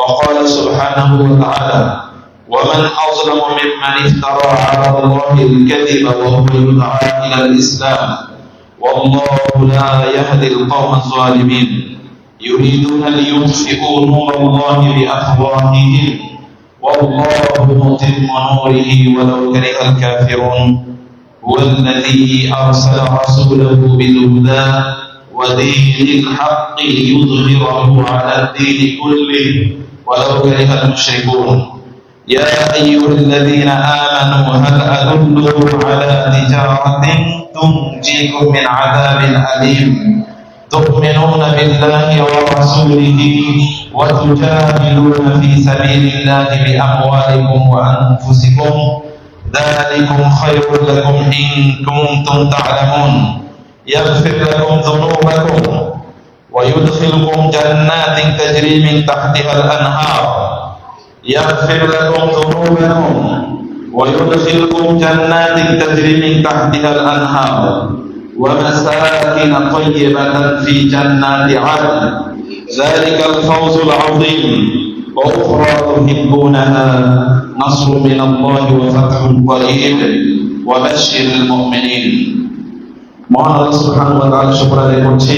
وقال سبحانه وتعالى ومن أظلم ممن افترى على الله الكذب وهو يدعى إلى الإسلام والله لا يهدي القوم الظالمين. يريدون ليطفئوا نور الله بأفواههم والله متم نوره ولو كره الكافرون. هو الذي أرسل رسوله بالهدى ودين الحق يظهره على الدين كله ولو كره المشركون. يا أيها الذين آمنوا هل أدلكم على تجارة تنجيكم من عذاب أليم؟ تؤمنون بالله ورسوله وتجاهدون في سبيل الله بأموالكم وأنفسكم. ذلكم خير لكم إن كنتم تعلمون. يغفر لكم ذنوبكم. ويدخلكم جنات تجري من تحتها الأنهار يغفر لكم ذنوبكم ويدخلكم جنات تجري من تحتها الأنهار ومساكن طيبة في جنات عدن ذلك الفوز العظيم وأخرى تحبونها نصر من الله وفتح قريب وبشر المؤمنين মহান আল্লাহ সুবহানাহু ওয়া তাআলা শুকর আদায় করছি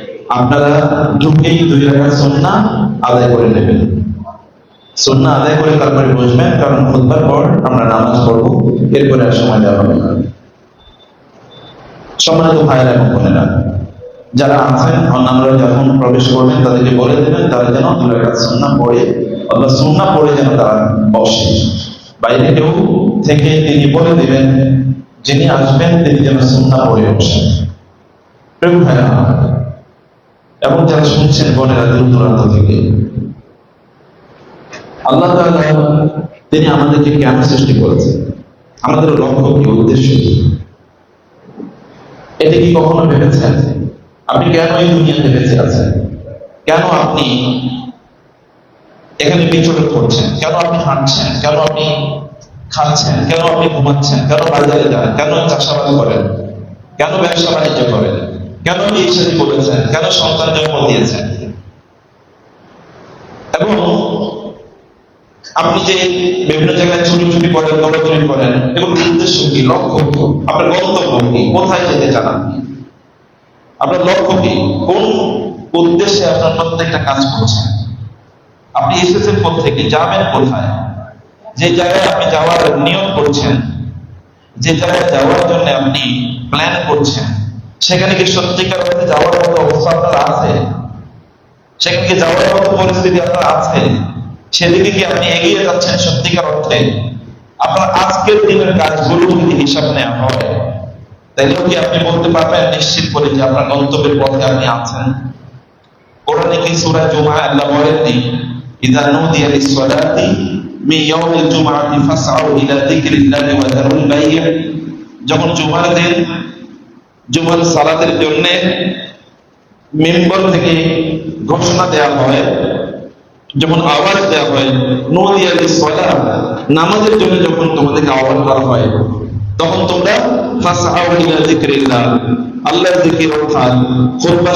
আপনারা ঢুকেই দুই রাকাত সুন্নাহ আদায় করে নেবেন। সুন্না আদায় করে তারপরে বসবেন, কারণ খুতবার পর আমরা নামাজ পড়ব, এরপরে আর সময় দেওয়া হবে না। সম্মানিত ভাইয়েরা এবং বোনেরা, যারা আছেন, অন্যান্যরা যখন প্রবেশ করবেন, তাদেরকে বলে দেবেন, তারা যেন দূরে কাজ সুন্না পড়ে, অথবা সুন্না পড়ে যেন তারা বসে। বাইরে কেউ থেকে তিনি বলে দিবেন, যিনি আসবেন, তিনি যেন সুন্না পড়ে বসেন। প্রেম ভাইরা এবং যারা শুনছেন বোনেরা দূর দূরান্ত থেকে। আল্লাহ তিনি আমাদেরকে কেন সৃষ্টি করেছেন। আমাদের লক্ষ্য কি, উদ্দেশ্য এটা কি কখনো ভেবেছেন? আপনি কেন এই দুনিয়াতে বেঁচে আছেন? কেন আপনি এখানে বিচরণ করছেন? কেন আপনি হাঁটছেন? কেন আপনি খাচ্ছেন? কেন আপনি ঘুমাচ্ছেন? কেন বাজারে যান? কেন চাষাবাদ করেন? কেন ব্যবসা বাণিজ্য করেন? কেন সাথে করেছেন? কেন সন্তান জন্ম দিয়েছেন? এবং আপনি যে বিভিন্ন জায়গায় ছুটি ছুটি করেন, দৌড়াদৌড়ি করেন এগুলোর উদ্দেশ্য কি লক্ষ্য কি? আপনার গন্তব্য কি? কোথায় যেতে চান আপনি? আপনার লক্ষ্য কি? কোন উদ্দেশ্যে আপনার প্রত্যেকটা কাজ করছেন? আপনি এসেছেন থেকে যাবেন কোথায়? যে জায়গায় আপনি যাওয়ার নিয়ম করছেন, যে জায়গায় যাওয়ার জন্য আপনি প্ল্যান করছেন সেখানে কি সত্যিকার অর্থে যাওয়ার মতো অবস্থা আপনার আছে? সেখানে কি যাওয়ার মতো পরিস্থিতি আপনার আছে? সেদিকে কি আপনি এগিয়ে যাচ্ছেন সত্যিকার অর্থে? আপনার আজকের দিনের কাজগুলো যদি হিসাব নেওয়া হয়, তাইলেও কি আপনি বলতে পারবেন নিশ্চিত করে যে আপনার গন্তব্যের পথে আপনি আছেন? কোরআনে কি সূরা জুমা আল্লাহ বলেননি ইদা নুদিয়া লিস-সালাতি মিন ইয়াউমিল জুমআতি ফাসআউ ইলা যিকরিল্লাহি ওয়া যারুল বাই' যখন জুমার দিন জুমার সালাতের জন্য মেম্বর থেকে ঘোষণা দেওয়া হয়, যখন আওয়াজ দেওয়া হয় নুদিয়া লিস-সালাত নামাজের জন্য যখন তোমাদেরকে আহ্বান করা হয়, তখন তোমরা আল্লাহর জিকির অর্থাৎ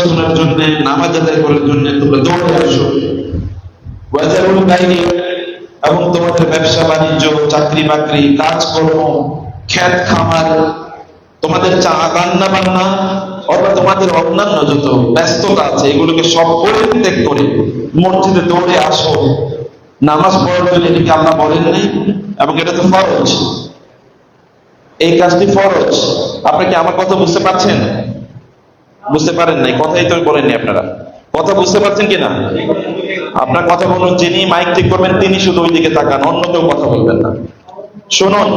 শোনার জন্য, নামাজ আদায় করার জন্য তোমরা দৌড়ে আসো। বাইনি এবং তোমাদের ব্যবসা বাণিজ্য চাকরি বাকরি কাজকর্ম খ্যাত খামার তোমাদের চা, রান্না বান্না, অথবা তোমাদের অন্যান্য যত ব্যস্ততা আছে, এগুলোকে সব পরিত্যাগ করে মসজিদে দৌড়ে আসো নামাজ পড়ার জন্য এটাকে আল্লাহ বলেননি এবং এটা তো ফরজ। এই কাজটি ফরজ। আপনি কি আমার কথা বুঝতে পারছেন? বুঝতে পারেন নাই, কথাই তো বলেননি আপনারা। কথা বুঝতে পারছেন কিনা? আপনার কথা বলুন, যিনি মাইক ঠিক করবেন, তিনি শুধু ওই দিকে তাকান, অন্য কেউ কথা বলবেন না। শুনুন,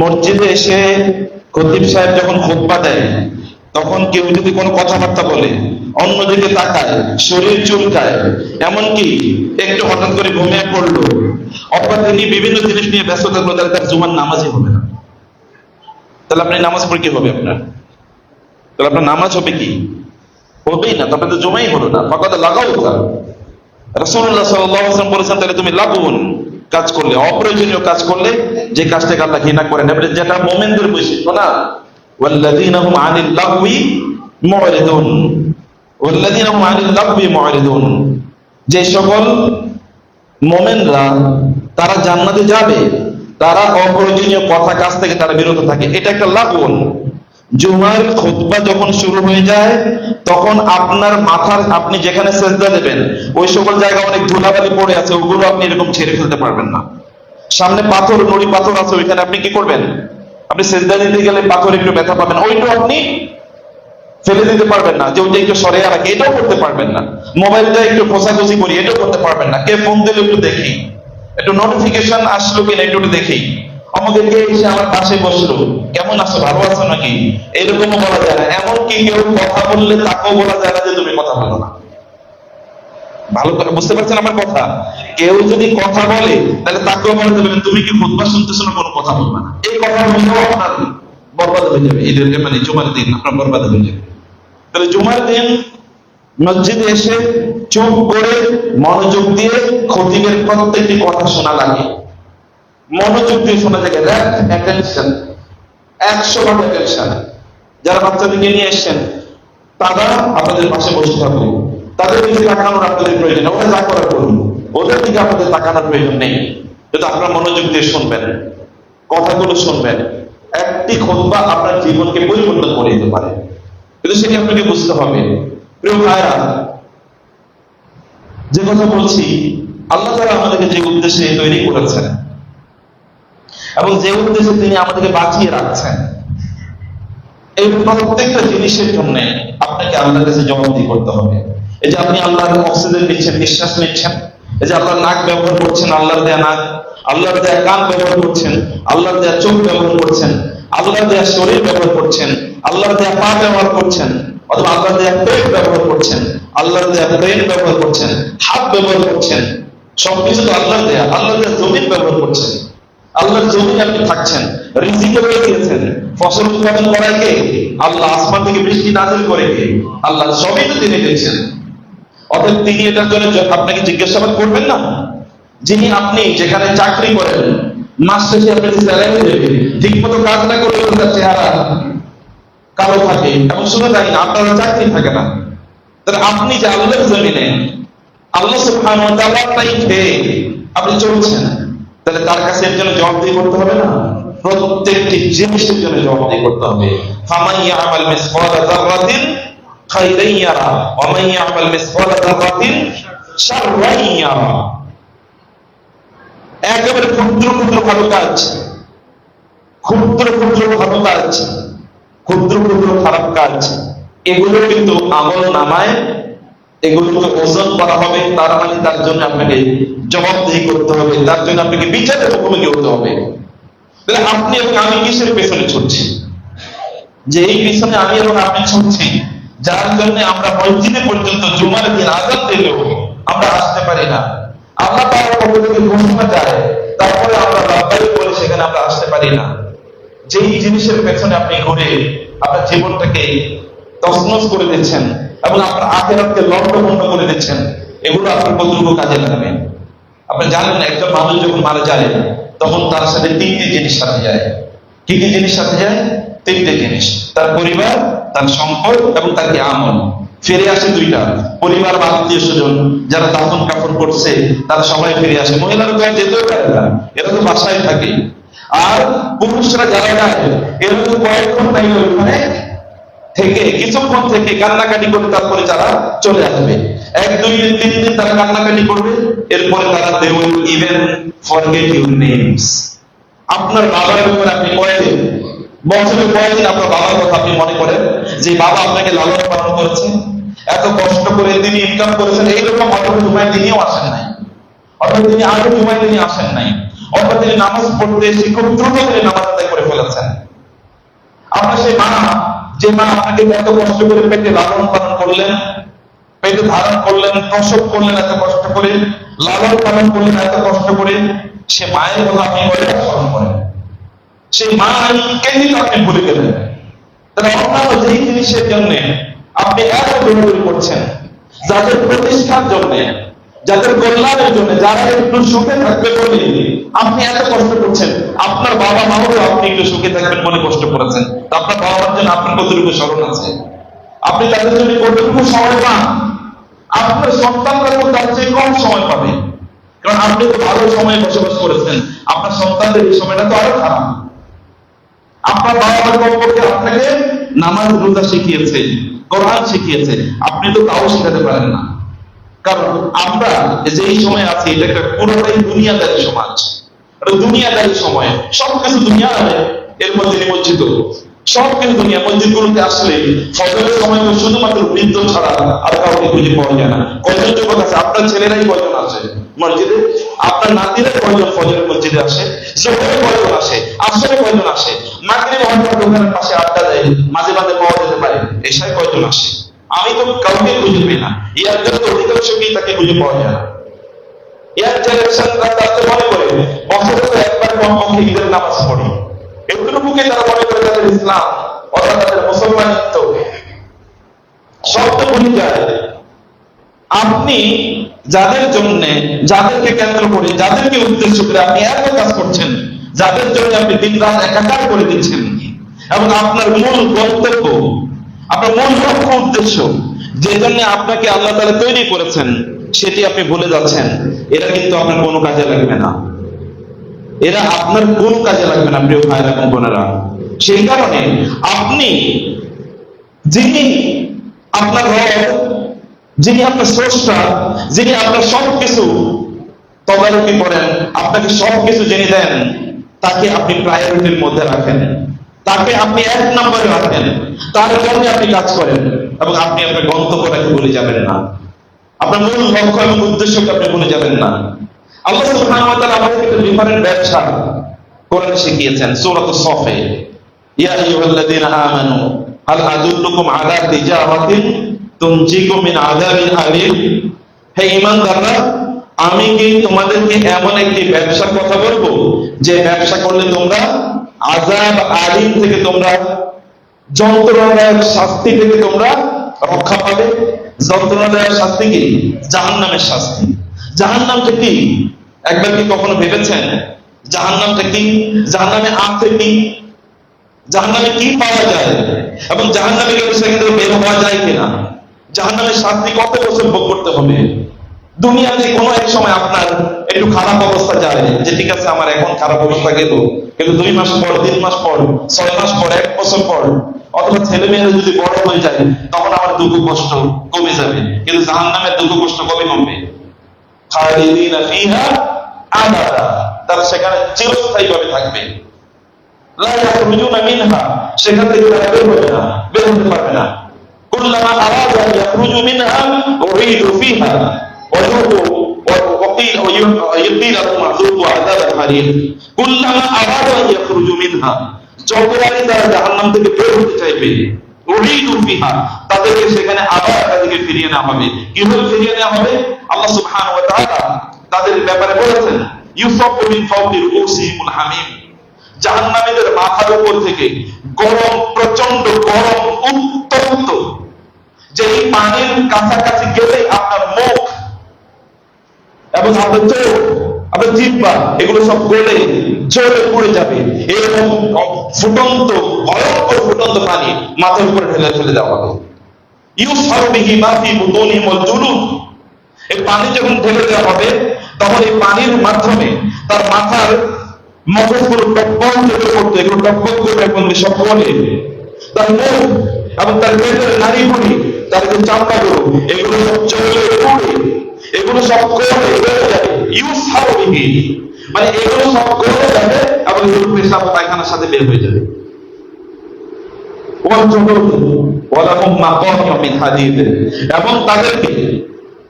মসজিদে এসে খতিব সাহেব যখন খুতবা দেয়, তখন কেউ যদি কোনো কথাবার্তা বলে অন্যদিকে তাকায়, শরীর চুলকায়, এমনকি একটু হঠাৎ করে ঘুমিয়ে পড়ল, অথবা তিনি বিভিন্ন জিনিস নিয়ে ব্যস্ত থাকল, তাহলে তার জুমার নামাজই হবে না। তাহলে আপনি নামাজ পড়ে কি হবে আপনার? তাহলে আপনার নামাজ হবে কি? হবেই না তারপরে তো জমাই হলো না ফাঁকাতে লাগাও তা রাসূলুল্লাহ সাল্লাল্লাহু বলেছেন, তাহলে তুমি লাগুন। কাজ করলে, অপ্রয়োজনীয় কাজ করলে, যে কাজটাকে আল্লাহ ঘৃণা করেন এবারে যেটা মোমেনদের বৈশিষ্ট্য না। ওয়াল্লাযীনা হুম আনিল লাগবি মুরিদুন ওয়াল্লাযীনা হুম আনিল লাগবি মুরিদুন যে সকল মোমেনরা, তারা জান্নাতে যাবে, তারা অপ্রয়োজনীয় কথা কাজ থেকে তারা বিরত থাকে, এটা একটা লাগুন। জুমার খুতবা যখন শুরু হয়ে যায়, তখন আপনার মাথার আপনি যেখানে সেজদা দেবেন, ওই সকল জায়গা অনেক ধুলাবালি পড়ে আছে, ওগুলো আপনি এরকম ছেড়ে ফেলতে পারবেন না। সামনে পাথর, নড়ি পাথর আছে, ওইখানে আপনি কি করবেন? আপনি সেজদা দিতে গেলে পাথর একটু ব্যথা পাবেন ওইটাও আপনি ফেলে দিতে পারবেন না, যে ওইটা একটু সরে রাখি, এটাও করতে পারবেন না। মোবাইলটা একটু খোঁচাখুচি করি, এটাও করতে পারবেন না। কে ফোন দিলে একটু দেখি। একটু নোটিফিকেশন আসলো কিনা, একটু দেখি। আমাদেরকে এসে আমার পাশে বসল। কেমন আছো, ভালো আছো নাকি? এরকমও বলা যায় না। এমনকি কেউ কথা বললে তাকেও বলা যায় না যে তুমি কথা বলো না। ভালো করে বুঝতে পারছেন আমার কথা? কেউ যদি কথা বলে, তাহলে তাকেও বলা যাবে তুমি কি শুনতেছো না, কোনো কথা বলবে না? এই কথা বললেও আপনার বরবাদ হয়ে যাবে। ঈদের মানে জুমার দিন, আপনার বরবাদ হয়ে যাবে। তাহলে জুমার দিন মসজিদে এসে চুপ করে মনোযোগ দিয়ে খতিবের প্রত্যেকটি কথা শোনা লাগে। মনোযোগ দিয়ে শোনা যায় র্যাপ অ্যাটেনশন একশো ভাগ অ্যাটেনশন যারা বাচ্চাদেরকে নিয়ে এসছেন, তারা আপনাদের পাশে বসে থাকবে। তাদের দিকে তাকানোর আপনাদের প্রয়োজন। ওরা যা করার করুন ওদের দিকে আপনাদের তাকানোর প্রয়োজন নেই। কিন্তু আপনারা মনোযোগ দিয়ে শুনবেন, কথাগুলো শুনবেন, একটি খোদবা আপনার জীবনকে পরিবর্তন করে দিতে পারে। কিন্তু সেটি আপনাকে বুঝতে হবে। প্রিয় ভাইরা যে কথা বলছি, আল্লাহ তারা আমাদেরকে যে উদ্দেশ্যে তৈরি করেছেন এবং যে উদ্দেশ্যে তিনি আমাদেরকে বাঁচিয়ে রাখছেন, এই প্রত্যেকটা জিনিসের জন্য আপনাকে আল্লাহর কাছে জবাবদিহি করতে হবে। এই যে আপনি আল্লাহর অক্সিজেন নিচ্ছেন, নিঃশ্বাস নিচ্ছেন, এই যে আল্লাহর নাক ব্যবহার করছেন, আল্লাহর দেয়া নাক, আল্লাহর দেয়া কান ব্যবহার করছেন, আল্লাহর দেয়া চোখ ব্যবহার করছেন, আল্লাহর দেয়া শরীর ব্যবহার করছেন, আল্লাহর দেয়া পা ব্যবহার করছেন, অথবা আল্লাহর দেয়া পেট ব্যবহার করছেন, আল্লাহর দেয়া ব্রেন ব্যবহার করছেন, হাত ব্যবহার করছেন, সবকিছু তো আল্লাহর দেয়া আল্লাহর দেয়া জমিন ব্যবহার করছেন। আল্লাহর জমিনে আপনি থাকছেন রিজিকে পেয়ে গিয়েছেন ফসল উৎপাদন করায় কে আল্লাহ আসমান থেকে বৃষ্টি নাজিল করে কে আল্লাহ সবই তো তিনি দিয়েছেন। অতএব তিনি এটার জন্য আপনাকে জিজ্ঞাসাবাদ করবেন না? যিনি আপনি যেখানে চাকরি করেন, মাস শেষে আপনাকে স্যালারি দেবে ঠিক মতো কাজ না করলে তার চেহারা কালো থাকে, এবং শুনে থাকি না, আপনার চাকরি থাকে না। তাহলে আপনি যে আল্লাহর জমিনে, আল্লাহ তাআলার খেয়ে আপনি চলছেন। তাহলে তার কাছে এর জন্য জবাবদিহি করতে হবে না? প্রত্যেকটি জিনিসের জন্য জবাবদিহি করতে হবে। একেবারে ক্ষুদ্র ক্ষুদ্র ভালো কাজ। ক্ষুদ্র ক্ষুদ্র ভালো কাজ। ক্ষুদ্র ক্ষুদ্র খারাপ কাজ। এগুলো কিন্তু আমল নামায় এগুলোকে ওজন করা হবে, তার মানে তার জন্য আপনাকে জবাবদিহি করতে হবে, তার জন্য আপনাকে বিচারের মুখোমুখি হতে হবে। তাহলে আপনি এবং আমি কিসের পেছনে ছুটছি? যে এই পিছনে আমি এবং আপনি ছুটছি, যার জন্য আমরা মসজিদে পর্যন্ত জুমার দিন আজাদ দিলেও আমরা আসতে পারি না। আল্লাহ তাআলার পক্ষ থেকে ঘোষণা যায়, তারপরে আমরা লাভবাই বলে সেখানে আমরা আসতে পারি না। যেই জিনিসের পেছনে আপনি ঘুরে আপনার জীবনটাকে তছনছ করে দিচ্ছেন এবং আপনার আখেরাতকে লন্ডভন্ড করে দিচ্ছেন, এগুলো আপনার কতটুকু কাজে লাগবে। আপনি জানেন একজন মানুষ যখন মারা যায় তখন তার সাথে তিনটি জিনিস সাথে যায়। কি কি জিনিস সাথে যায়? তিনটে জিনিস। তার পরিবার, তার সম্পদ এবং তার আমল। ফিরে আসে দুইটা। পরিবার বা আত্মীয় স্বজন যারা দাফন কাফন করছে, তারা সবাই ফিরে আসে। মহিলারা তো যেতেও পারে না। এরা তো বাসায় থাকে। আর পুরুষরা যারা যায়, এরা তো কয়েকক্ষণ নাই ওখানে থেকে, কিছুক্ষণ থেকে কান্নাকাটি করে তারপরে তারা চলে আসবে। এক, দুই দিন তিন দিন তারা কান্নাকাটি করবে, এরপরে তারা they will even forget your names আপনার বাবার ব্যাপারে আপনি কয়দিন বছরে কয়দিন আপনার বাবার কথা আপনি মনে করেন, যে বাবা আপনাকে লালন পালন করেছেন এত কষ্ট করে তিনি ইনকাম করেছেন, এইরকম অথবা জুমায় তিনিও আসেন নাই। অর্থাৎ তিনি আগে জুমায় তিনি আসেন নাই। অর্থাৎ তিনি নামাজ পড়তে এসে খুব দ্রুত তিনি নামাজ আদায় করে ফেলেছেন। আপনার সেই মা যে মা আপনাকে এত কষ্ট করে পেটে লালন পালন করলেন, পেটে ধারণ করলেন, প্রসব করলেন এত কষ্ট করে, লালন পালন করলেন এত কষ্ট করে, সে মায়ের কথা আপনি স্মরণ করেন? সেই মা কে দিল আপনি ভুলে গেলেন। তাহলে অন্যান্য যেই জিনিসের জন্য আপনি এত দৌড়াদৌড়ি করছেন, যাদের প্রতিষ্ঠার জন্য যাদের কল্যাণের জন্য, যারা একটু সুখে থাকবে বলে আপনি এত কষ্ট করছেন। আপনার বাবা মাও তো আপনি একটু সুখে থাকবেন বলে কষ্ট করেছেন। আপনার বাবা মার জন্য আপনার কতটুকু স্মরণ আছে? আপনি তাদের জন্য কতটুকু সময় পান? আপনার সন্তানরা তো তার চেয়ে কম সময় পাবে। কারণ আপনি তো ভালো সময়ে বসবাস করেছেন। আপনার সন্তানদের এই সময়টা তো আরও খারাপ। আপনার বাবা মা কমপক্ষে আপনাকে নামাজ রোজা শিখিয়েছে, কোরআন শিখিয়েছে। আপনি তো তাও শিখাতে পারেন না। কারণ আমরা যে এই সময় আছি, এটা একটা পুরোটাই দুনিয়াদারি সমাজ। দুনিয়াদারি সময়। সবকিছু দুনিয়া এর মধ্যে নিমজ্জিত। সবকিছু দুনিয়া মসজিদ গুলোতে আসলে ফজরের সময় তো শুধুমাত্র বৃদ্ধ ছাড়া আর কাউকে খুঁজে পাওয়া যায় না। কয়জন যুবক আছে, আপনার ছেলেরাই কয়জন আসে মসজিদে? আপনার নাতিরা কয়জন ফজরের মসজিদে আসে? জোহরে কয়জন আসে? আসরে কয়জন আসে? মাগরিব হওয়ার দোকানের পাশে আড্ডা দেয়, মাঝে মাঝে পাওয়া যেতে পারে এসায় কয়জন আসে? আমি তো কাউকে খুঁজে পাই না। ইয়ার জন্য তো অধিকাংশকেই তাকে খুঁজে পাওয়া যায় আপনি যাদের জন্য, যাদেরকে কেন্দ্র করে, যাদেরকে উদ্দেশ্য করে আপনি এত কাজ করছেন, যাদের জন্য আপনি দিন রাত একাকার করে দিচ্ছেন, এবং আপনার মূল গন্তব্য আপনার মূল লক্ষ্য উদ্দেশ্য, যে জন্য আপনাকে আল্লাহ তাআলা তৈরি করেছেন, সেটি আপনি ভুলে যাচ্ছেন। এটা কিন্তু আপনার কোনো কাজে লাগবে না। এরা আপনার কোন কাজে লাগবে না, প্রিয় ভাইরা এবং বোনেরা। সেই কারণে আপনি, যিনি আপনার রব, যিনি আপনার স্রষ্টা, যিনি আপনার সবকিছু তদারকি করেন, আপনাকে সবকিছু জেনে দেন, তাকে আপনি প্রায়োরিটির মধ্যে রাখেন। তাকে আপনি এক নম্বরে রাখেন। তার জন্য আপনি কাজ করেন এবং আপনি আপনার গন্তব্যটাকে ভুলে যাবেন না। আপনার মূল লক্ষ্য এবং উদ্দেশ্যকে আপনি ভুলে যাবেন না। ব্যবসা সফে। আমি কি তোমাদেরকে এমন একটি ব্যবসার কথা বলব? যে ব্যবসা করলে তোমরা আযাব আলীম থেকে তোমরা, যন্ত্রণাদায়ক শাস্তি থেকে তোমরা রক্ষা পাবে। যন্ত্রণাদায়ক শাস্তি কি? জাহান্নামের শাস্তি। জাহান্নামটা কি? একবার কি কখনো ভেবেছেন? জাহান্নামটা কি? জাহান্নামে আছে কি জাহান্নামে কি পাওয়া যায়? এবং জাহান্নামে গেলে সেখান থেকে বের হওয়া যায় কিনা? জাহান্নামের শাস্তি কত বছর ভোগ করতে হবে? দুনিয়াতে কোনো এক সময় আপনার একটু খারাপ অবস্থা যায় যে ঠিক আছে, আমার এখন খারাপ অবস্থা গেল। কিন্তু দুই মাস পর, তিন মাস পর, ছয় মাস পর, এক বছর পর, অথবা ছেলে মেয়েরা যদি বড় হয়ে যায়, তখন আমার দুঃখ কষ্ট কমে যাবে। কিন্তু জাহান নামের দুঃখ কষ্ট কবে কমবে? তারা সেখানে চিরস্থায়ী ভাবে থাকবে সেখান থেকে থেকে বের হতে চাইবে। তাদেরকে সেখানে আবার তাদেরকে ফিরিয়ে নেওয়া হবে। কীভাবে ফিরিয়ে নেওয়া হবে? আল্লাহ সুবহানাহু ওয়া তাআলা তাদের ব্যাপারে বলেছেন মিন ফাওকি রুউসিহিমুল হামিম জাহান্নামীদের মাথার উপর থেকে গরম প্রচণ্ড গরম, উত্তপ্ত। যে এই পানির কাছাকাছি গেলেই আপনার মুখ এবং আপনার চোখ আপনার জিহ্বা এগুলো সব গলে জ্বলে পড়ে যাবে। এরকম ফুটন্ত, ভয়ঙ্কর ফুটন্ত পানি মাথার উপরে ঢেলে ফেলে দেওয়া হবে। পানি যখন ঢেলে দেওয়া হবে, তখন এই পানির মাধ্যমে তার মাথার মগজগুলো পড়তো এগুলো টকবক করে এখন সব বলে তার মুখ এবং তার নারী তার যে চামড়াগুলো, এগুলো সব চলে এগুলো সব করে বেড়ে যাবে। ইউজ মানে এগুলো সব করে যাবে এবং এগুলো পেশাব পায়খানার সাথে বের হয়ে যাবে। এবং তাদেরকে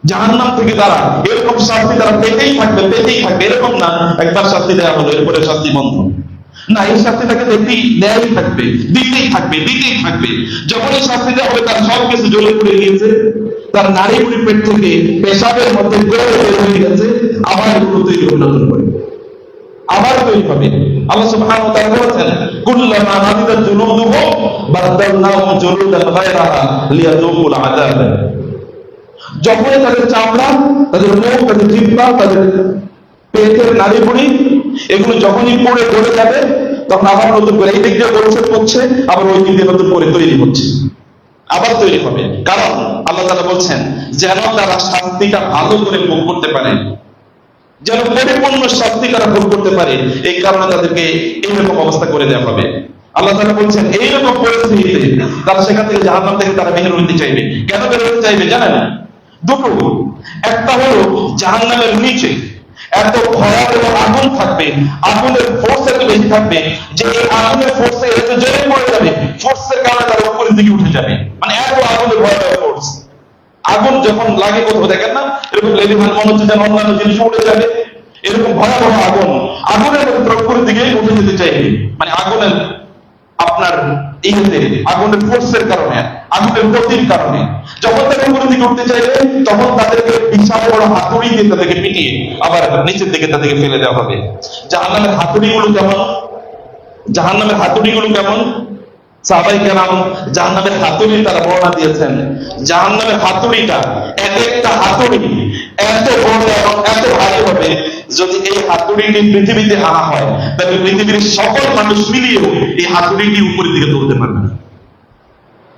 জাহান্নাম থেকে তারা এরকম শাস্তি তারা পেতেই থাকবে পেতেই থাকবে। এরকম না, একবার শাস্তি দেওয়া হলো, এরপরে শাস্তি বন্ধ। না, এই শাস্তিটাকে দেখতেই দেয়াই থাকবে, দিতেই থাকবে দিতেই থাকবে। যখন শাস্তি দেওয়া হবে, তার সব কিছু জ্বলে পড়ে গিয়েছে। তার নারী বুড়ি পেট থেকে পেশাবের মধ্যে গেছে, আবার এগুলো তৈরি নতুন করে। আবার তৈরি হবে। যখনই তাদের চামড়া, তাদের এগুলো যখনই পড়ে পড়ে যাবে, তখন আবার নতুন করে এই দিক দিয়ে করছে আবার ওই দিক দিয়ে নতুন করে তৈরি হচ্ছে। আবার তৈরি হবে। কারণ আল্লাহ তারা বলছেন, যেন তারা শাস্তিটা ভালো করে ভোগ করতে পারে। যেন পরিপূর্ণ শাস্তি তারা ভোগ করতে পারে। এই কারণে তাদেরকে এইরকম অবস্থা করে দেওয়া হবে। আল্লাহ তারা বলছেন, এইরকম পরিস্থিতিতে তারা সেখান থেকে জাহান্নাম থেকে তারা বের হতে চাইবে। কেন বের চাইবে জানেন? দুটো। একটা হলো জাহান্নামের নিচে এত ভয়াবহ আগুন থাকবে, আগুনের ফোর্স এত বেশি থাকবে যে এই আগুনের ফোর্সে এত জোরে পড়ে যাবে। ফোর্সের কারণে তারা উপরের দিকে উঠে যাবে। মানে এত আগুনের ভয়াবহ ফোর্স আগুন যখন লাগে কোথাও দেখেন না, এরকম লেগে মনে হচ্ছে যেন অন্যান্য জিনিস উঠে যাবে। এরকম ভয়াবহ আগুন, আগুনের উপরের দিকে উঠে যেতে চাইবে। মানে আগুনের আপনার ইয়েতে আগুনের ফোর্সের কারণে, আগুনের গতির কারণে। যখন তারা উপরের উঠতে চাইবে, তখন তাদেরকে বিশাল বড় হাতুড়ি দিয়ে তাদেরকে পিটিয়ে আবার নিচের দিকে তাদেরকে ফেলে দেওয়া হবে। জাহান্নামের হাতুড়িগুলো কেমন? জাহান্নামের হাতুড়িগুলো কেমন? সাহাবাই কেরাম জাহান্নামের হাতুড়ি তারা বর্ণনা দিয়েছেন। জাহান্নামের হাতুড়িটা এক একটা হাতুড়ি এত বড় এবং এত ভারী হবে যদি এই হাতুড়িটি পৃথিবীতে আনা হয় তবে পৃথিবীর সকল মানুষ মিলিয়েও এই হাতুড়িটি উপরের দিকে তুলতে পারবে না।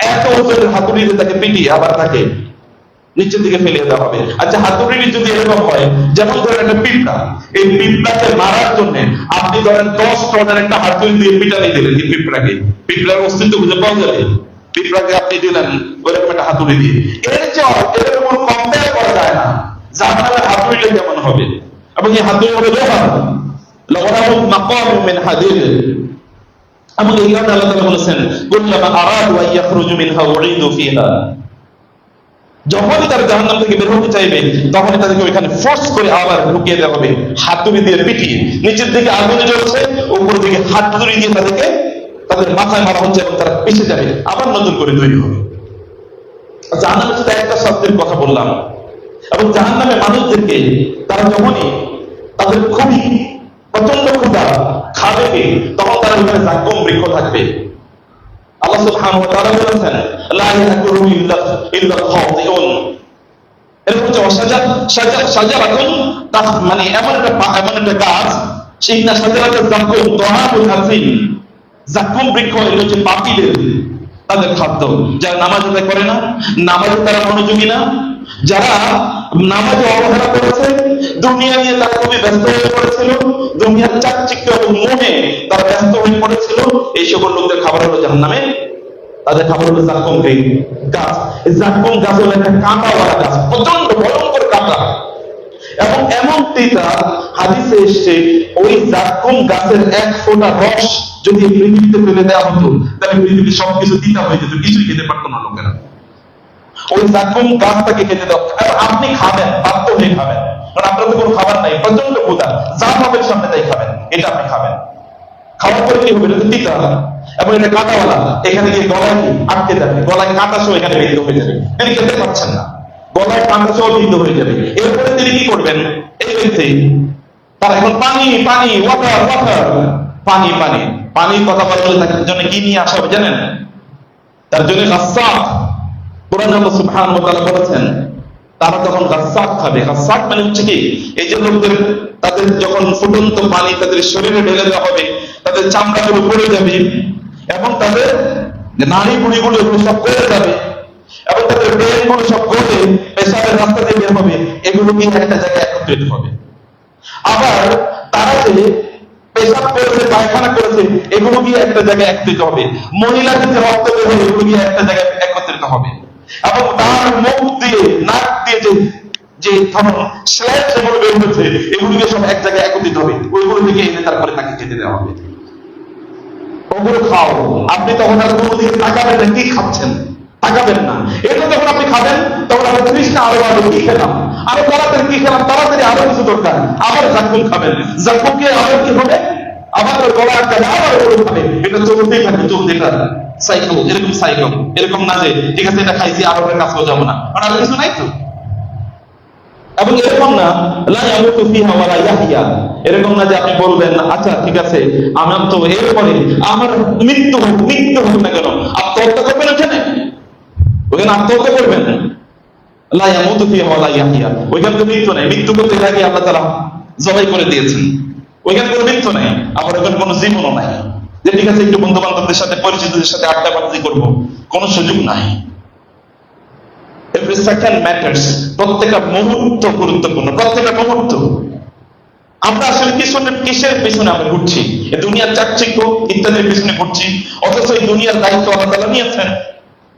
এত ওজনের হাতুড়িতে তাকে পিটিয়ে আবার তাকে নিচের দিকে ফেলে দেওয়া হবে। আচ্ছা হাতুড়ি যদি এরকম হয়, যেমন ধরেন একটা পিঁপড়া, এই পিঁপড়াকে মারার জন্য আপনি ধরেন দশ টনের একটা হাতুড়ি দিয়ে পিটানি দিলেন এই পিঁপড়াকে। পিঁপড়ার অস্তিত্ব খুঁজে পাওয়া যাবে পিঁপড়াকে আপনি দিলেন ওইরকম একটা হাতুড়ি দিয়ে। এর যে এর কোনো কম্পেয়ার করা যায় না। জাহান্নামের হাতুড়িটা কেমন হবে? এবং এই হাতুড়ি হবে হাদিদ এবং এই কারণে আল্লাহ বলেছেন মিনহা যখনই জাহান্নাম থেকে বের হতে চাইবে তখনই তাদেরকে ওইখানে ফোর্স করে আবার ঢুকিয়ে দেওয়া হবে হাতুড়ি দিয়ে নিচের দিকে আগুন জ্বলছে উপর দিকে হাতুড়ি দিয়ে তাদেরকে তাদের মাথায় মারা হচ্ছে এবং তারা পিছিয়ে যাবে আবার নতুন করে তৈরি হবে জাহান্নামে শুধু একটা শব্দের কথা বললাম এবং জাহান্নামে মানুষদেরকে তারা যখনই তাদের খুবই প্রচণ্ড ক্ষুধা খাবে তখন তারা ওইখানে জাক্কুম বৃক্ষ থাকবে। মানে জাকুম জাকুম তাদের খাদ্য। যারা নামাজ করে না, নামাজে তারা মনোযোগী না যারা নামাজে অবহেলা করেছে, দুনিয়া নিয়ে তারা খুবই ব্যস্ত হয়ে পড়েছিল, দুনিয়ার এবং তারা ব্যস্ত হয়ে পড়েছিল, এই সকল লোকদের খাবার হলো জাহান্নামে। তাদের খাবার হলো জাকুম গাছ। জাকুম গাছ হলো একটা কাঁটাওয়ালা গাছ প্রচণ্ড ভয়ঙ্কর কাঁটা। এবং এমন হাদিসে এসছে, ওই জাকুম গাছের এক ফোঁটা রস যদি পৃথিবীতে ফেলে দেওয়া হতো, তাহলে পৃথিবীর সবকিছু তিতা হয়ে যেত, কিছুই খেতে পারতো না লোকেরা। ওই জাকুম গাছটাকে খেতে দাও। এবং আপনি খাবেন, বাধ্য হয়ে খাবেন। কারণ আপনার তো কোনো খাবার নাই প্রচণ্ড ক্ষুধা। যা পাবেন সামনে তাই খাবেন, এটা আপনি খাবেন। খাওয়ার পরে কি হবে? এটা তিতা এবং এটা এখানে গিয়ে গলায় আটকে যাবে। গলায় সহ এখানে হয়ে যাবে। তিনি খেতে না। গলায় সহ হয়ে যাবে। এরপরে তিনি কি করবেন? এই এখন পানি পানি ওয়াটার ওয়াটার পানি পানি। পানির কথা বললে তার জন্য কি নিয়ে আসা হবে জানেন? তার জন্য গাছাক বলেছেন, তারা তখন গাছাক খাবে। গাছাক মানে হচ্ছে কি? এই যে লোকদের, তাদের যখন ফুটন্ত পানি তাদের শরীরে ঢেলে দেওয়া হবে, তাদের চামড়াগুলো পড়ে যাবে এবং তাদের নারী বুড়িগুলো এগুলো সব করে যাবে এবং তাদের ব্রেনগুলো সব করে পেশাবের রাস্তা দিয়ে বের হবে। এগুলো কি একটা জায়গায় একত্রিত হবে। আবার তারা যে পেশাব করেছে, পায়খানা করেছে এগুলো গিয়ে একটা জায়গায় একত্রিত হবে। মহিলা যে রক্ত বের হবে এগুলো গিয়ে একটা জায়গায় একত্রিত হবে। এবং তার মুখ দিয়ে, নাক দিয়ে যে যে ধরুন স্ল্যাব যেগুলো বের হয়েছে এগুলো গিয়ে সব এক জায়গায় একত্রিত হবে। ওইগুলো থেকে এনে তারপরে তাকে খেতে দেওয়া হবে। ওগুলো খাও। আপনি তখন আর কোনো দিকে তাকাবেন না, কি খাচ্ছেন? তাকাবেন না। এটা যখন আপনি খাবেন, তখন আপনি তৃষ্ণা আরও আরও কি খেলাম? আরও তাড়াতাড়ি কি খেলাম? তাড়াতাড়ি আরও কিছু দরকার। আবার জাকুল খাবেন। জাকুলকে আবার কি হবে? আবার ওর আবার ওগুলো খাবে। এটা চলতেই থাকবে সাইকেল এরকম সাইকেল এরকম না যে, ঠিক আছে, এটা খাইছি, আর ওটা কাছেও যাব না। কারণ আর কিছু নাই তো। এবং এরকম না এরকম না যে আপনি বলবেন আচ্ছা ঠিক আছে, আমার তো এরপরে, আমার মৃত্যু হোক মৃত্যু হোক না কেন, আত্মহত্যা করবেন ওখানে ওখানে আত্মহত্যা করবেন। লা ইয়ামুতু ফিহা ওয়ালা ইয়াহইয়া। ওইখানে তো মৃত্যু নাই। মৃত্যু করতে আল্লাহ তাআলা জবাই করে দিয়েছেন। ওইখানে কোনো মৃত্যু নাই, আবার ওখানে কোনো জীবনও নাই। যে ঠিক আছে, একটু বন্ধু বান্ধবদের সাথে, পরিচিতদের সাথে আড্ডা বাজি করব, কোনো সুযোগ নাই। এভরি সেকেন্ড ম্যাটার্স প্রত্যেকটা মুহূর্ত গুরুত্বপূর্ণ, প্রত্যেকটা মুহূর্ত। আমরা আসলে কিসের আমরা ঘুরছি? দুনিয়ার ইত্যাদির পেছনে ঘুরছি, অথচ এই দুনিয়ার দায়িত্ব আল্লাহ তাআলা নিয়েছেন।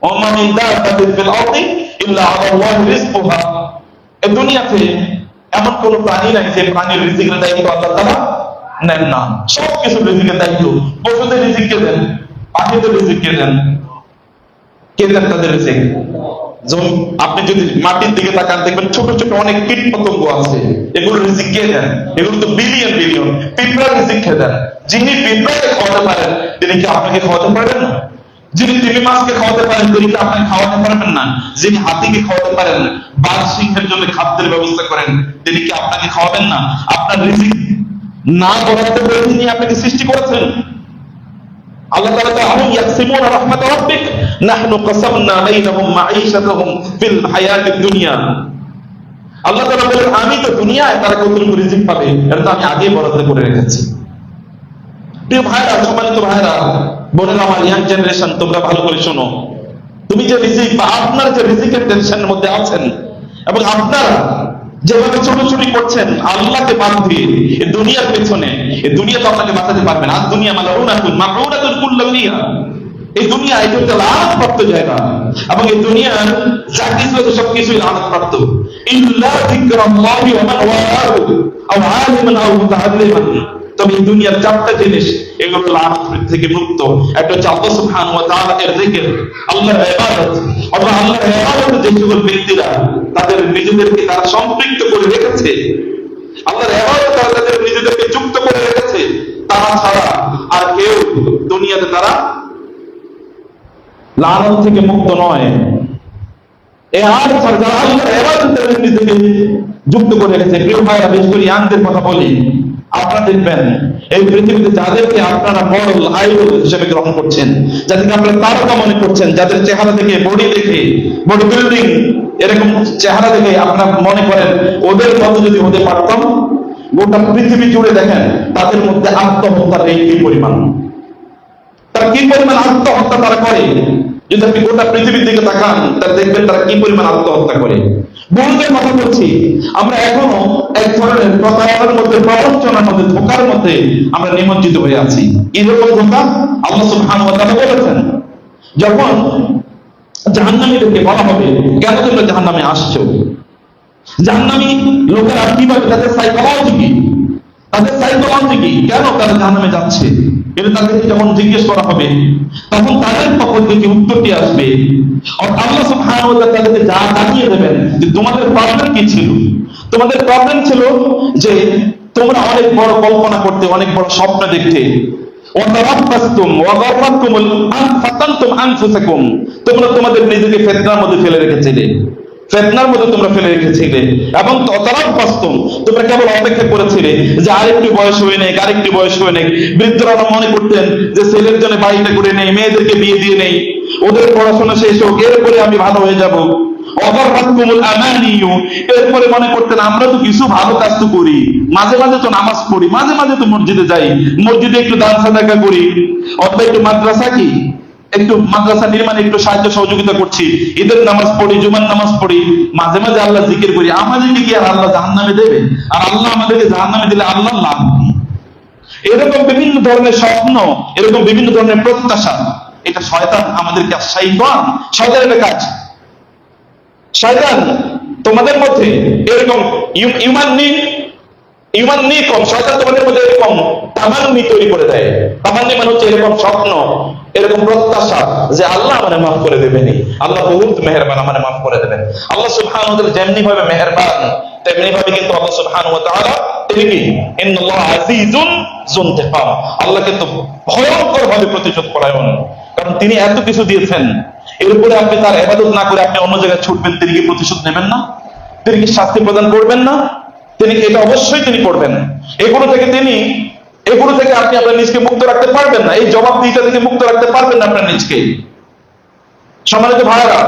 ওমা মিন দাব্বাতিন ফিল আরদি ইল্লা দুনিয়াতে এমন কোন প্রাণী নাই যে প্রাণীর রিজিকের দায়িত্ব আল্লাহ তাআলা নেন না। সব কিছু রিজিকের দায়িত্ব, পশুদের রিজিক কে দেন, পাখিদের রিজিক কে দেন কে দেন তাদের রিজিক? আপনি যদি মাটির দিকে তাকান, দেখবেন ছোট ছোট অনেক কীট পতঙ্গ আছে। এগুলো রিজিক কে দেন? এগুলো তো বিলিয়ন বিলিয়ন পিঁপড়া রিজিক খেয়ে দেন? যিনি পিঁপড়াকে খাওয়াতে পারেন, তিনি কি আপনাকে খাওয়াতে পারবেন না? যিনি তিমি মাছকে খাওয়াতে পারেন, তিনি কি আপনাকে খাওয়াতে পারবেন না? যিনি হাতিকে খাওয়াতে পারেন, বাঘ সিংহের জন্য খাদ্যের ব্যবস্থা করেন, তিনি কি আপনাকে খাওয়াবেন না? আপনার রিজিক না করে তিনি আপনাকে সৃষ্টি করেছেন। আল্লাহ তাআলা রাহমাত রাব্বিক। নাহনু বাইনাহুম ফিল দুনিয়া। আল্লাহ তাআলা বলেন, আমি তো দুনিয়ায় তারা কতটুকু রিজিক পাবে তো আমি আগেই বরাদ্দ করে রেখেছি। প্রিয় ভাইরা সম্মানিত ভাইরা বোনেরা, আমার ইয়াং জেনারেশন, তোমরা ভালো করে শোনো। তুমি যে রিজিক বা আপনার যে রিজিকের টেনশনের মধ্যে আছেন, এবং আপনারা যেভাবে ছোটাছুটি করছেন, আল্লাহকে বাদ দিয়ে এ দুনিয়ার পেছনে, এ দুনিয়া তো আপনাকে বাঁচাতে পারবে না। দুনিয়া মালাউনাতুন মালাউনাতুন কুল্লাউলিয়া এই দুনিয়া এটা হচ্ছে লানতপ্রাপ্ত জায়গা। এবং এই দুনিয়ার যা কিছু আছে সব কিছুই লানতপ্রাপ্ত ইল্লা যিকরাল্লাহি ওয়া মান ওয়ালাহু আও আলিমান আও মুতাআল্লিমান তবে দুনিয়ার চারটা জিনিস, এগুলো লানত থেকে মুক্ত। একটা হচ্ছে আল্লাহ এর আল্লাহর আল্লাহর যে সকল ব্যক্তিরা তাদের নিজেদেরকে তারা সম্পৃক্ত করে রেখেছে। আল্লাহর তারা তাদের নিজেদেরকে যুক্ত করে রেখেছে। তারা ছাড়া আর কেউ দুনিয়াতে তারা লানত থেকে মুক্ত নয়। যুক্ত করে রেখেছে। ভাইরা বেশ করে ইয়াংদের কথা বলি। আপনারা দেখবেন, এই পৃথিবীতে যাদেরকে আপনারা হিসেবে গ্রহণ করছেন, যাদেরকে আপনারা তারকা মনে করছেন, যাদের চেহারা দেখে বডি দেখে বডি বিল্ডিং এরকম চেহারা দেখে মনে করেন, ওদের মতো যদি হতে পারতাম, গোটা পৃথিবী জুড়ে দেখেন, তাদের মধ্যে আত্মহত্যার রেট কি পরিমাণ? তারা কি পরিমাণ আত্মহত্যা তারা করে? যদি আপনি গোটা পৃথিবীর দিকে তাকান, তাহলে দেখবেন তারা কি পরিমাণ আত্মহত্যা করে? বন্ধুদের কথা বলছি। আমরা এখনও এক ধরনের প্রতারণার মধ্যে, প্রবঞ্চনার মধ্যে, ধোকার মধ্যে আমরা নিমজ্জিত হয়ে আছি। এরকম ধোকা আল্লাহ সুবহানাহু বলেছেন। যখন জাহান্নামীদেরকে বলা হবে, কেন তোমরা জাহান্নামে আসছো? জাহান্নামী লোকেরা কীভাবে তাদের সাইকোলজি কি? তাদের সাইকোলজি কি কেন তারা জাহান্নামে যাচ্ছে? এটা তাদেরকে যখন জিজ্ঞেস করা হবে, তখন তাদের পক্ষ থেকে উত্তরটি আসবে? তাদেরকে যা জানিয়ে দেবেন যে তোমাদের প্রবলেম কি ছিল? তোমাদের প্রবলেম ছিল যে তোমরা অনেক বড় কল্পনা করতে, অনেক বড় স্বপ্ন দেখতে। তোমরা তোমাদের নিজেকে ফিতনার মধ্যে ফেলে রেখেছিলে। ফেতনার মধ্যে তোমরা ফেলে রেখেছিলে এবং ততারাব্বাসতুম তোমরা কেবল অপেক্ষা করেছিলে যে আরেকটু বয়স হয়ে নেই আরেকটু বয়স হয়ে নেই বৃদ্ধরা মনে করতেন যে ছেলের জন্য বাড়িটা করে নেই, মেয়েদেরকে বিয়ে দিয়ে নেই। ওদের পড়াশোনা শেষ হোক, এরপরে আমি ভালো হয়ে যাব। এরপরে মনে করতেন, আমরা তো কিছু ভালো কাজ তো করি। মাঝে মাঝে তো নামাজ পড়ি, মাঝে মাঝে তো মসজিদে যাই। মসজিদে একটু দান সাদাকা করি। অথবা একটু মাদ্রাসা কি? একটু মাদ্রাসা নির্মাণে একটু সাহায্য, সহযোগিতা করছি। ঈদের নামাজ পড়ি, জুমার নামাজ পড়ি, মাঝে মাঝে আল্লাহ জিকির করি। আমাদেরকে কি আর আল্লাহ জাহান্নামে দেবে? আর আল্লাহ আমাদেরকে জাহান্নামে দিলে আল্লাহ লাভ এরকম বিভিন্ন ধরনের স্বপ্ন, এরকম বিভিন্ন ধরনের প্রত্যাশা, এটা শয়তান আমাদেরকে শয়তান, শয়তানের কাজ। শয়তান, তোমাদের মধ্যে এরকম ইউ- ইউমান্নি ইউমান্নি কম, শয়তান তোমাদের মধ্যে এরকম তামান্নি তৈরি করে দেয়। তামান্নি মানে হচ্ছে এরকম স্বপ্ন, এরকম প্রত্যাশা যে আল্লাহ মানে মাফ করে দেবেনি আল্লাহ বহুত মেহেরবান মানে মাফ করে দেবেন। আল্লাহ তাআলা যেমনি ভাবে মেহেরবান তেমনি ভাবে কিন্তু আল্লাহ সুবহানাহু ওয়া তাআলা তিনি কি? ইন্নাল্লাহ আজিজুন যুনতিকাম আল্লাহ কিন্তু ভয়ঙ্কর ভাবে প্রতিশোধ পরায়ণ। কারণ তিনি এত কিছু দিয়েছেন। এর উপরে আপনি তার ইবাদত না করে আপনি অন্য জায়গায় ছুটবেন, তিনি কি প্রতিশোধ নেবেন না? তিনি কি শাস্তি প্রদান করবেন না? তিনি এটা অবশ্যই তিনি করবেন? এগুলো থেকে তিনি, এগুলো থেকে আপনি আপনার নিজকে মুক্ত রাখতে পারবেন না। এই জবাব দিতে থেকে মুক্ত রাখতে পারবেন না আপনার নিজকে। সম্মানিত ভাইরা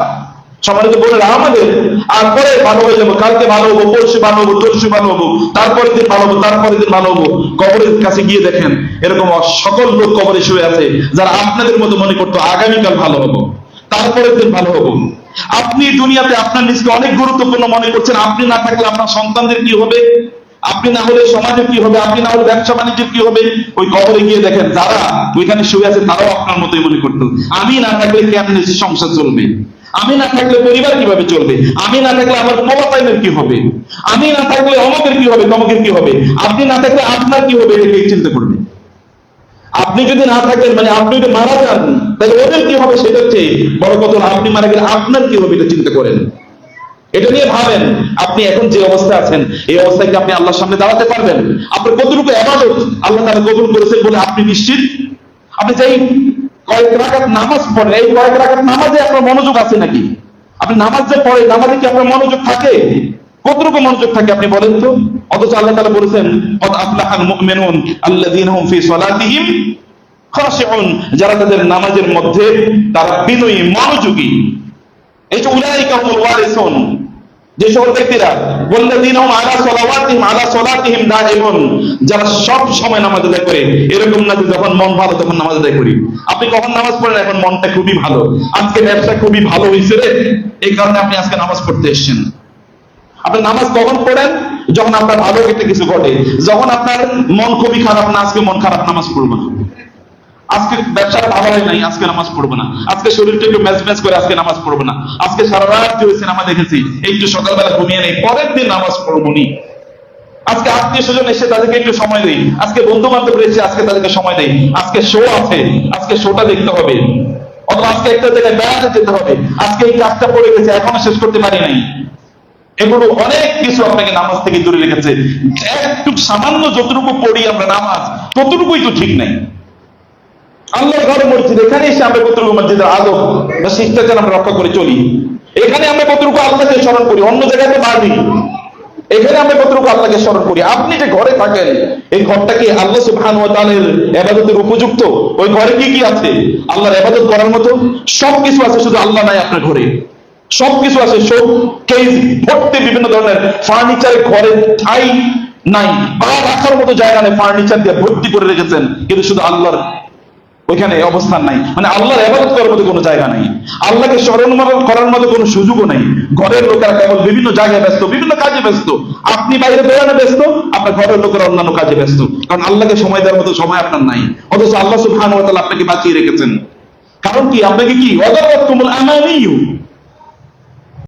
সম্মানিত বোনেরা, আমাদের আর পরে ভালো হয়ে যাব। কালকে ভালো হব, পরশু ভালো হব তরশু ভালো হব তারপরে দিন ভালো হব তারপরে দিন ভালো হব। কবরের কাছে গিয়ে দেখেন, এরকম সকল লোক কবরে শুয়ে আছে, যারা আপনাদের মতো মনে করতো, আগামীকাল ভালো হব। তারপরের দিন ভালো হব। আপনি দুনিয়াতে আপনার নিজকে অনেক গুরুত্বপূর্ণ মনে করছেন। আপনি না থাকলে আপনার সন্তানদের কি হবে? আপনি না হলে সমাজে কি হবে? আপনি না হলে ব্যবসা বাণিজ্যের কি হবে? ওই কবরে গিয়ে দেখেন, যারা ওইখানে শুয়ে আছে, তারাও আপনার মতোই মনে করতো। আমি না থাকলে কেমন সংসার চলবে? আমি না থাকলে পরিবার কীভাবে চলবে? আমি না থাকলে আমার পোলাপাইনের কি হবে? আমি না থাকলে অমকের কি হবে? তমকের কি হবে? আপনি না থাকলে আপনার কি হবে? এটা কে চিন্তা করবে আপনি যদি না থাকেন মানে আপনি যদি মারা যান, তাহলে ওদের কি হবে সেটা হচ্ছে, বড় কথা আপনি মারা গেলে আপনার কি হবে এটা চিন্তা করেন। এটা নিয়ে ভাবেন, আপনি এখন যে অবস্থায় আছেন, এই অবস্থায় কি আপনি আল্লাহর সামনে দাঁড়াতে পারবেন? আপনার কতটুকু এবাদত আল্লাহ তারা কবুল করেছেন বলে আপনি নিশ্চিত? আপনি যেই কয়েক রাখাত নামাজ পড়েন, এই কয়েক রাখাত নামাজে আপনার মনোযোগ আছে নাকি? আপনি নামাজ যে পড়ে নামাজে কি আপনার মনোযোগ থাকে? কতটুকু মনোযোগ থাকে আপনি বলেন তো? অথচ আল্লাহ তাআলা বলেছেন খাশিউন যারা তাদের নামাজের মধ্যে তারা বিনয়ী, মনোযোগী। এই যে উলাইকা হুমুল ওয়ারিসুন, যে সকল ব্যক্তিরা হুম আলা যারা সব সময় নামাজ আদায় করে, এরকম না যে যখন মন ভালো তখন নামাজ আদায় করি। আপনি কখন নামাজ পড়েন এখন মনটা খুবই ভালো। আজকে ব্যবসা খুবই ভালো হয়েছে রে। এই কারণে আপনি আজকে নামাজ পড়তে এসেছেন। আপনি নামাজ কখন পড়েন? যখন আপনার ভালো একটা কিছু ঘটে। যখন আপনার মন খুবই খারাপ, না, আজকে মন খারাপ, নামাজ পড়ব না। আজকে ব্যবসাটা ভালো হয় নাই, আজকে নামাজ পড়ব না। আজকে শরীরটা একটু ম্যাচ ম্যাচ করে আজকে নামাজ পড়ব না। আজকে সারা রাত যে সিনেমা দেখেছি একটু সকালবেলা ঘুমিয়ে নেই, পরের দিন নামাজ পড়ব নি। আজকে আত্মীয় স্বজন এসে তাদেরকে একটু সময় দেই। আজকে বন্ধু বান্ধব রয়েছে, আজকে তাদেরকে সময় দেই। আজকে শো আছে, আজকে শোটা দেখতে হবে। অথবা আজকে একটা জায়গায় বেড়াতে যেতে হবে। আজকে এই কাজটা পড়ে গেছে, এখনও শেষ করতে পারি নাই। এগুলো অনেক কিছু আপনাকে নামাজ থেকে দূরে রেখেছে। একটু সামান্য যতটুকু পড়ি আমরা নামাজ, ততটুকুই তো ঠিক নাই। আল্লাহ ঘর মসজিদ, এখানে এসে আমরা কতটুকু মসজিদের আদব বা শিষ্টাচার আমরা রক্ষা করে চলি? এখানে আমরা কতটুকু আল্লাহকে স্মরণ করি? অন্য জায়গায় তো বাড়ি এখানে আমরা কতটুকু আল্লাহকে স্মরণ করি? আপনি যে ঘরে থাকেন, এই ঘরটা কি আল্লাহ সুবহান ওয়া তাআলার ইবাদতের উপযুক্ত? ওই ঘরে কি কি আছে? আল্লাহর ইবাদত করার মতো সবকিছু আছে, শুধু আল্লাহ নাই আপনার ঘরে। সবকিছু আছে সব কেস ভর্তি বিভিন্ন ধরনের ফার্নিচারে ঘরে ঠাই নাই, বা রাখার মতো জায়গা নেই ফার্নিচার দিয়ে ভর্তি করে রেখেছেন, কিন্তু শুধু আল্লাহর ওইখানে অবস্থান নাই। মানে আল্লাহর ইবাদত করার মতো কোনো জায়গা নাই। আল্লাহকে স্মরণ করার মতো কোনো সুযোগও নাই। ঘরের লোকেরা কেবল বিভিন্ন জায়গায় ব্যস্ত, বিভিন্ন কাজে ব্যস্ত। আপনি বাইরে বেড়ানো ব্যস্ত, আপনার ঘরের লোকেরা অন্যান্য কাজে ব্যস্ত। কারণ আল্লাহকে সময় দেওয়ার মতো সময় আপনার নাই। অথচ আল্লাহ তাআলা আপনাকে বাঁচিয়ে রেখেছেন। কারণ কি? আপনাকে কি? অদারাতুমুল আমানিয়ু।